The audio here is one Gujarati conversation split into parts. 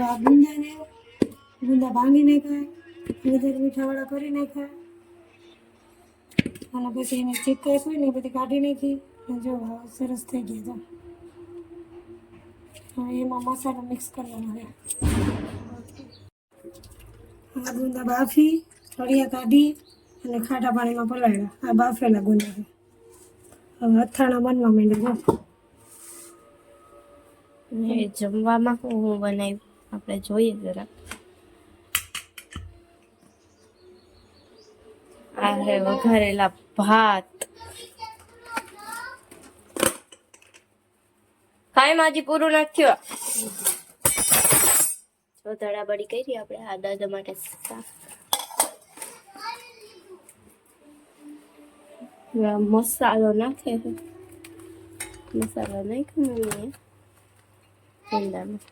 આ ગુંદાને ગુંદા ભાંગી નાખ્યા વધારે મીઠાવાળા કરી નાખ્યા અને પછી એને ચીકાશ હોય ને એ બધી કાઢી નાખી અને જો હવે સરસ થઈ ગયા તો હવે એમાં મસાલો મિક્સ કરવાનો છે આ ગુંદા બાફી ફળિયા કાઢી અને ખાટા પાણીમાં પલાળ્યા આ બાફેલા ગુંદા છે હવે અથાણા બનવા માંડ્યા જો ને જમવામાં હું હું બનાવ્યું આપણે જોઈએ જરા આ હે વઘારેલા ભાત કાંઈ માજી પૂરું નાખ્યો જો ધડાબડી કરી આપણે આ દાદા માટે શાક આ મસાલો નાખે છે મસાલો નાખ્યો મમ્મીએ કુંડામાં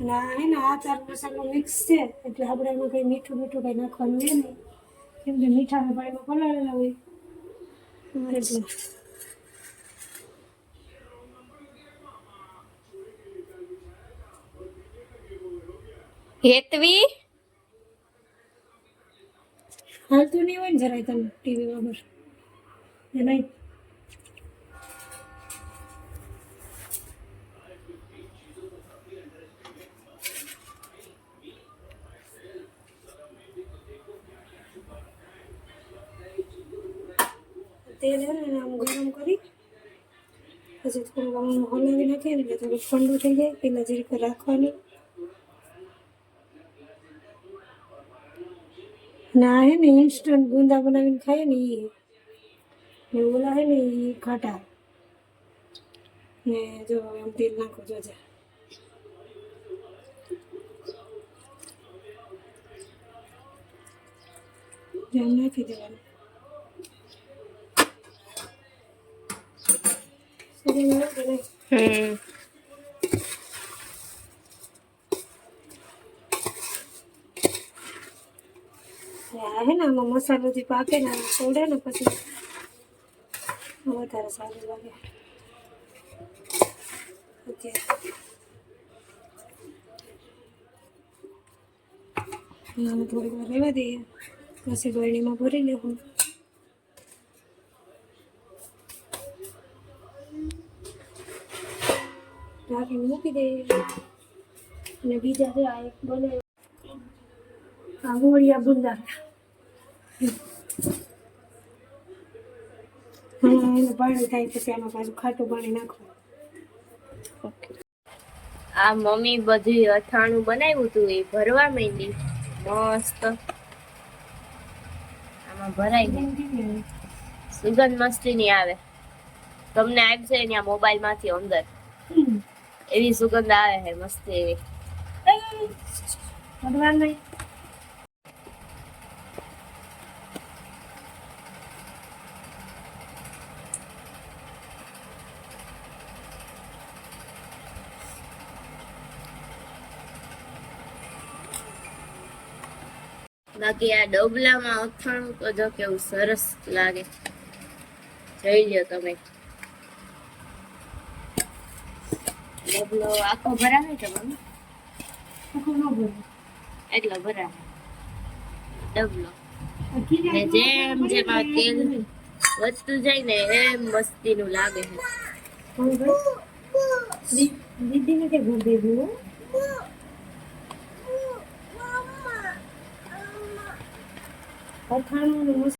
અને આ હે ને આ ચાર મસાલો મિક્સ છે એટલે આપણે એમાં કંઈ મીઠું મીઠું કંઈ નાખવાનું છે નહીં કેમ કે મીઠા પાણીમાં પલાળેલા હોય એટલે હેતવી હાલતું નહીં હોય ને જરાય તમે ટીવી વગર એ નહીં તેલ હે ને આમ ગરમ કરી. પછી થોડું આમ હલાવી નાખીએ એટલે થોડું ઠંડુ થઈ જાય. પેલા જરીક રાખવાની. ને હે ને ઇન્સ્ટન્ટ ગુંદા બનાવીને ખાઈએ ને એ ને ઓલા હે ને એ ખાટા ને જો એમ તેલ નાખો જોજે જેમ નાખી દેવાનું. હમ હે ને, આમાં મસાલો જે પાકે ને છોડે ને પછી વધારે સારું લાગે. થોડી વાર રહેવા દઈએ. પછી ગળણીમાં ભરી લેવું ઢાંકીને મૂકી દે અને બીજા છે આ એક બોલે આ ગોળિયા એનું પાણી થાય પછી ખાટું પાણી નાખવું. આ મમ્મી બધી અથાણું બનાવ્યું હતું એ ભરવા મસ્ત. આમાં ભરાઈ સુગંધ મસ્તીની આવે. તમને આવશે મોબાઈલમાંથી અંદર. એવી સુગંધ આવે છે મસ્ત એવી. ભગવાન નહીં. બાકી આ ડોબલામાં અથાણું તો જો કેવું સરસ લાગે. જોઈ લ્યો તમે. ડબલો આખો ભરાવે મમ્મી આખું ન ભરું એટલો ભરાવે ડબલો. ને જેમ જેમ આ તેલ વધતું જાય ને એમ મસ્તીનું લાગે છે. દીદી ને કે ભર દેવું અથાણું ને મસ્ત